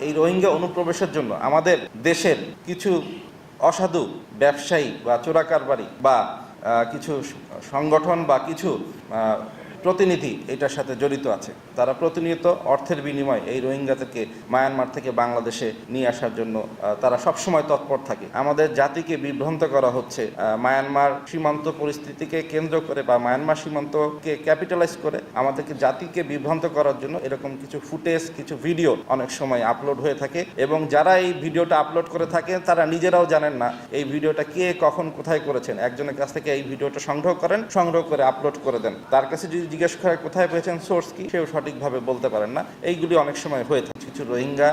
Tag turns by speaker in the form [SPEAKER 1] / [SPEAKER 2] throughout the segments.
[SPEAKER 1] এই রোহিঙ্গা অনুপ্রবেশের জন্য আমাদের দেশের কিছু অসাধু ব্যবসায়ী বা চোরাকারবারি বা কিছু সংগঠন বা কিছু প্রতিনিধি এটার সাথে জড়িত আছে। তারা প্রতিনিয়ত অর্থের বিনিময়ে এই রোহিঙ্গাদেরকে মায়ানমার থেকে বাংলাদেশে নিয়ে আসার জন্য তারা সবসময় তৎপর থাকে। আমাদের জাতিকে বিভ্রান্ত করা হচ্ছে মায়ানমার সীমান্ত পরিস্থিতিকে কেন্দ্র করে বা মায়ানমার সীমান্তকে ক্যাপিটালাইজ করে আমাদেরকে জাতিকে বিভ্রান্ত করার জন্য এরকম কিছু ফুটেজ, কিছু ভিডিও অনেক সময় আপলোড হয়ে থাকে এবং যারা এই ভিডিওটা আপলোড করে থাকে তারা নিজেরাও জানেন না এই ভিডিওটা কে কখন কোথায় করেছেন। একজনের কাছ থেকে এই ভিডিওটা সংগ্রহ করেন, সংগ্রহ করে আপলোড করে দেন। তার কাছে যদি জিজ্ঞেস করে কোথায় পেয়েছেন? সোর্স কি? সেও সঠিকভাবে বলতে পারেন না। এইগুলি অনেক সময় হয়ে থাকে। কিছু রোহিঙ্গা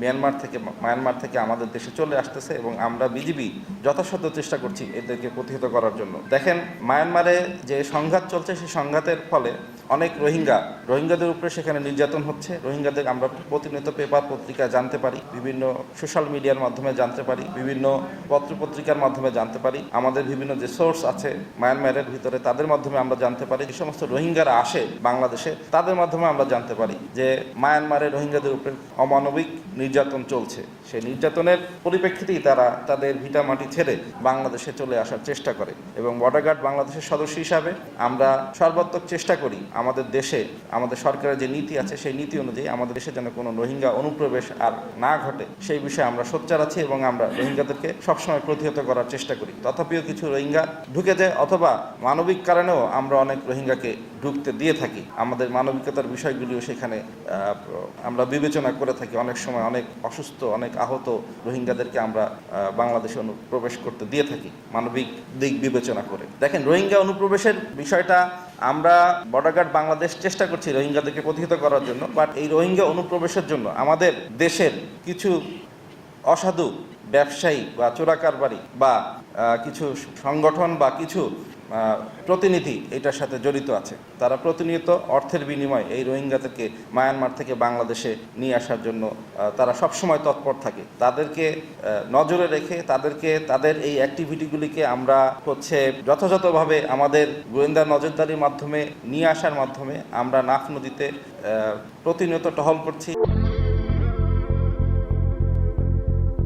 [SPEAKER 1] মিয়ানমার থেকে, মায়ানমার থেকে আমাদের দেশে চলে আসতেছে এবং আমরা বিজিবি যথাসাধ্য চেষ্টা করছি এদেরকে প্রতিহত করার জন্য। দেখেন, মায়ানমারে যে সংঘাত চলছে, সেই সংঘাতের ফলে অনেক রোহিঙ্গা, রোহিঙ্গাদের উপরে সেখানে নির্যাতন হচ্ছে। রোহিঙ্গাদের আমরা প্রতিনিয়ত পেপার পত্রিকা জানতে পারি, বিভিন্ন সোশ্যাল মিডিয়ার মাধ্যমে জানতে পারি, বিভিন্ন পত্র পত্রিকার মাধ্যমে জানতে পারি। আমাদের বিভিন্ন যে সোর্স আছে মায়ানমারের ভিতরে, তাদের মাধ্যমে আমরা জানতে পারি। যে সমস্ত রোহিঙ্গারা আসে বাংলাদেশে, তাদের মাধ্যমে আমরা জানতে পারি যে মায়ানমারে রোহিঙ্গাদের উপরে অমানবিক নির্যাতন চলছে। সেই নির্যাতনের পরিপ্রেক্ষিতেই তারা তাদের ভিটা মাটি ছেড়ে বাংলাদেশে চলে আসার চেষ্টা করে এবং বর্ডার গার্ড বাংলাদেশের সদস্য হিসাবে আমরা সর্বাত্মক চেষ্টা করি আমাদের দেশে, আমাদের সরকারের যে নীতি আছে সেই নীতি অনুযায়ী আমাদের দেশে যেন কোনো রোহিঙ্গা অনুপ্রবেশ আর না ঘটে, সেই বিষয়ে আমরা সোচ্চার আছি এবং আমরা রোহিঙ্গাদেরকে সবসময় প্রতিহত করার চেষ্টা করি। তথাপিও কিছু রোহিঙ্গা ঢুকে যায় অথবা মানবিক কারণেও আমরা অনেক রোহিঙ্গাকে ঢুকতে দিয়ে থাকি। আমাদের মানবিকতার বিষয়গুলিও সেখানে আমরা বিবেচনা করে থাকি। অনেক সময় অনেক অসুস্থ, অনেক আহত রোহিঙ্গাদেরকে আমরা বাংলাদেশে অনুপ্রবেশ করতে দিয়ে থাকি, মানবিক দিক বিবেচনা করে। দেখেন, রোহিঙ্গা অনুপ্রবেশের বিষয়টা আমরা বর্ডার গার্ড বাংলাদেশ চেষ্টা করছি রোহিঙ্গাদেরকে প্রতিহত করার জন্য, বাট এই রোহিঙ্গা অনুপ্রবেশের জন্য আমাদের দেশের কিছু অসাধু ব্যবসায়ী বা চোরাকারবারি বা কিছু সংগঠন বা কিছু প্রতিনিধি এটার সাথে জড়িত আছে। তারা প্রতিনিয়ত অর্থের বিনিময়ে এই রোহিঙ্গাদেরকে মায়ানমার থেকে বাংলাদেশে নিয়ে আসার জন্য তারা সবসময় তৎপর থাকে। তাদেরকে নজরে রেখে তাদেরকে, তাদের এই অ্যাক্টিভিটিগুলিকে আমরা হচ্ছে যথাযথভাবে আমাদের গোয়েন্দা নজরদারির মাধ্যমে নিয়ে আসার মাধ্যমে আমরা নাফ নদীতে প্রতিনিয়ত টহল করছি।